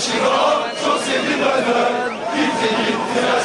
başına Çok sevdim benden. Gitti gitti.